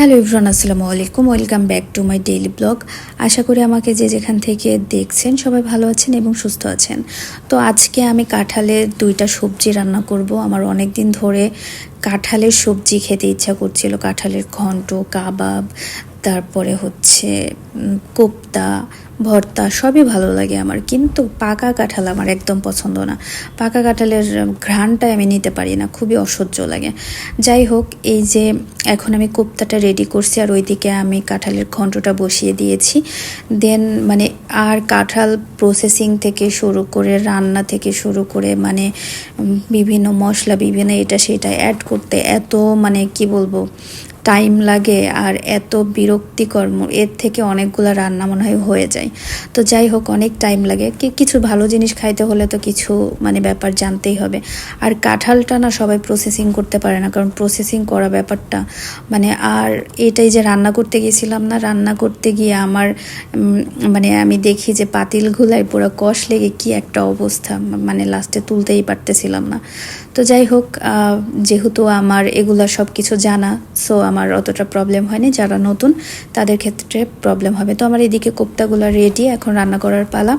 Hello everyone আসসালামু আলাইকুম। Welcome back to my daily vlog আশা করি আমাকে যে যেখান থেকে দেখছেন সবাই ভালো আছেন এবং সুস্থ আছেন। তো আজকে আমি কাঁঠালের দুইটা সবজি রান্না করব। আমার অনেক দিন ধরে কাঁঠালের সবজি খেতে ইচ্ছা করছিল। কাঁঠালের ঘন্ট, কাবাব, তারপরে হচ্ছে কোপ্তা, ভর্তা সবই ভালো লাগে আমার। কিন্তু পাকা কাঁঠাল আমার একদম পছন্দ না। পাকা কাঁঠালের ঘ্রাণটাই আমি নিতে পারি না, খুবই অসহ্য লাগে। যাই হোক, এই যে এখন আমি কোপ্তাটা রেডি করছি আর ওইদিকে আমি কাঁঠালের ঘন্টটা বসিয়ে দিয়েছি। দেন মানে আর কাঁঠাল প্রসেসিং থেকে শুরু করে, রান্না থেকে শুরু করে মানে বিভিন্ন মশলা, বিভিন্ন এটা সেটা অ্যাড করতে এত মানে কি বলব টাইম লাগে আর এত বিরক্তিকর এর থেকে অনেকগুলো রান্না মনে হয় হয়ে যায়। তো যাই হোক, অনেক টাইম লাগে। কি- কিছু ভালো জিনিস খাইতে হলে তো কিছু মানে ব্যাপার জানতেই হবে। আর কাঁঠালটা না সবাই প্রসেসিং করতে পারে না, কারণ প্রসেসিং করা ব্যাপারটা মানে আর এটাই যে রান্না করতে গেছিলাম না, রান্না করতে গিয়ে আমার মানে আমি দেখি যে পাতিলগুলাই পুরো কষ লেগে কি একটা অবস্থা মানে লাস্টে তুলতেই পারতেছিলাম না। তো যাই হোক যেহেতু আমার এগুলো সব কিছু জানা সো আমার অতটা প্রবলেম হয়নি। যারা নতুন, তাদের ক্ষেত্রে প্রবলেম হবে। তো আমার এদিকে কোপ্তাগুলো রেডি এখন রান্না করার পালা।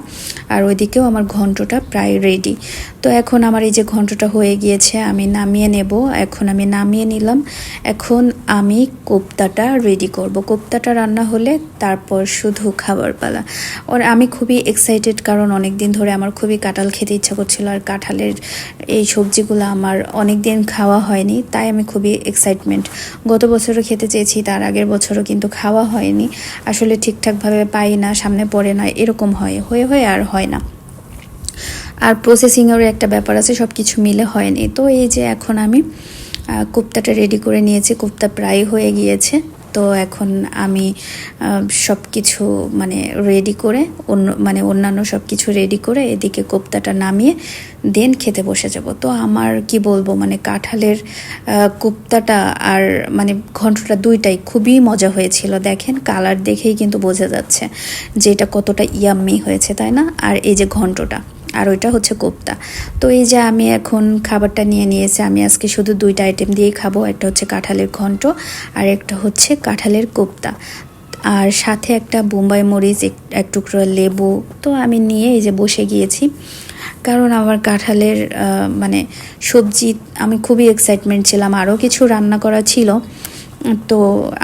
আর ওইদিকেও আমার ঘন্টটা প্রায় রেডি তো এখন আমার এই যে ঘন্টটা হয়ে গিয়েছে, আমি নামিয়ে নেব। এখন আমি নামিয়ে নিলাম। এখন আমি কোপ্তাটা রেডি করব। কোপ্তাটা রান্না হলে তারপর শুধু খাবার পালা। ওর আমি খুবই এক্সাইটেড কারণ অনেক দিন ধরে আমার খুবই কাঁঠাল খেতে ইচ্ছা করছিল। আর কাঁঠালের এই সবজিগুলো আমার অনেক দিন খাওয়া হয়নি, তাই আমি খুবই এক্সাইটমেন্ট গত বছরও খেতে চেয়েছি, তার আগের বছরও কিন্তু খাওয়া হয়নি। আসলে ঠিকঠাকভাবে পাই না, সামনে পড়ে না এরকম হয়। হয়ে হয়ে আর হয় না। আর প্রসেসিংয়েরও একটা ব্যাপার আছে সব কিছু মিলে হয়নি। তো এই যে এখন আমি কুপ্তাটা রেডি করে নিয়েছি, কোপ্তা প্রায় হয়ে গিয়েছে। তো এখন আমি সব কিছু মানে রেডি করে, অন্য মানে অন্যান্য সব কিছু রেডি করে এদিকে কোপ্তাটা নামিয়ে দেন খেতে বসে যাব। তো আমার কি বলব মানে কাঁঠালের কোপ্তাটা আর মানে ঘন্টটা দুইটাই খুবই মজা হয়েছিল। দেখেন কালার দেখেই কিন্তু বোঝা যাচ্ছে যে এটা কতটা ইয়াম্মি হয়েছে, তাই না? আর এই যে ঘন্টটা। আর ওইটা হচ্ছে কোপ্তা। তো এই যে আমি এখন খাবারটা নিয়ে নিয়েছি, আমি আজকে শুধু দুইটা আইটেম দিয়েই খাব, একটা হচ্ছে কাঁঠালের ঘন্ট আর একটা হচ্ছে কাঁঠালের কোপ্তা। আর সাথে একটা বোম্বাই মরিচ, এক- টুকরো লেবু, তো আমি নিয়ে এই যে বসে গিয়েছি। কারণ আমার কাঁঠালের মানে সবজি, আমি খুবই এক্সাইটমেন্ট ছিলাম। আরও কিছু রান্না করা ছিল। তো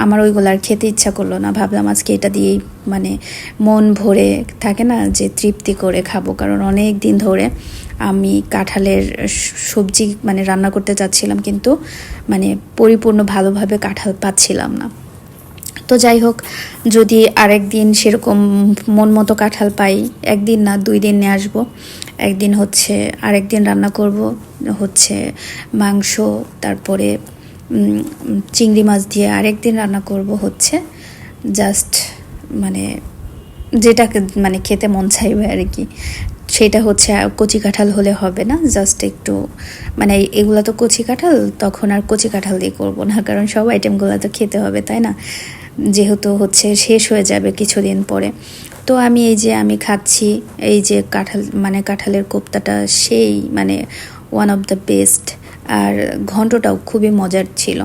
আমার ওইগুলো আর খেতে ইচ্ছা করল না। ভাবলাম আজকে এটা দিয়েই মানে মন ভরে থাকে না যে তৃপ্তি করে খাব। কারণ অনেক দিন ধরে আমি কাঁঠালের সবজি মানে রান্না করতে চাচ্ছিলাম কিন্তু মানে পরিপূর্ণ ভালোভাবে কাঁঠাল পাচ্ছিলাম না। তো যাই হোক, যদি আরেক দিন সেরকম মন মতো কাঁঠাল পাই, একদিন না, দুই দিন নিয়ে আসব। একদিন হচ্ছে আরেক দিন রান্না করব, হচ্ছে মাংস, তারপরে চিংড়ি মাছ দিয়ে আরেক দিন রান্না করব হচ্ছে জাস্ট মানে যেটাকে মানে খেতে মন চাইবে আর কি। সেটা হচ্ছে কচি কাঁঠাল হলে হবে না জাস্ট একটু মানে এগুলো তো কচি কাঁঠাল, তখন আর কচি কাঁঠাল দিয়ে করব না, কারণ সব আইটেমগুলো তো খেতে হবে, তাই না? যেহেতু হচ্ছে শেষ হয়ে যাবে কিছুদিন পরে। তো আমি এই যে আমি খাচ্ছি, এই যে কাঁঠাল মানে কাঁঠালের কোপ্তাটা, সেই মানে ওয়ান অফ দ্য বেস্ট আর ঘন্টটাও খুবই মজার ছিল।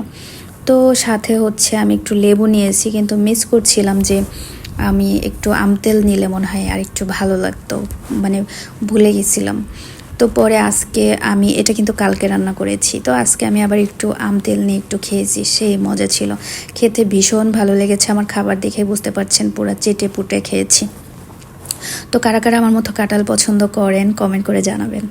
তো সাথে হচ্ছে আমি একটু লেবু নিয়েছি, কিন্তু মিস করছিলাম যে আমি একটু আমতেল নিলে মনে হয় আর একটু ভালো লাগতো মানে ভুলে গেছিলাম। তো পরে আজকে আমি, এটা কিন্তু কালকে রান্না করেছি, তো আজকে আমি আবার একটু আম তেল নিয়ে একটু খেয়েছি, সেই মজা ছিল। খেতে ভীষণ ভালো লেগেছে আমার খাবার দেখে, বুঝতে পারছেন, পুরো চেটে পুটে খেয়েছি। তো কারা কারা আমার মতো কাঁঠাল পছন্দ করেন কমেন্ট করে জানাবেন।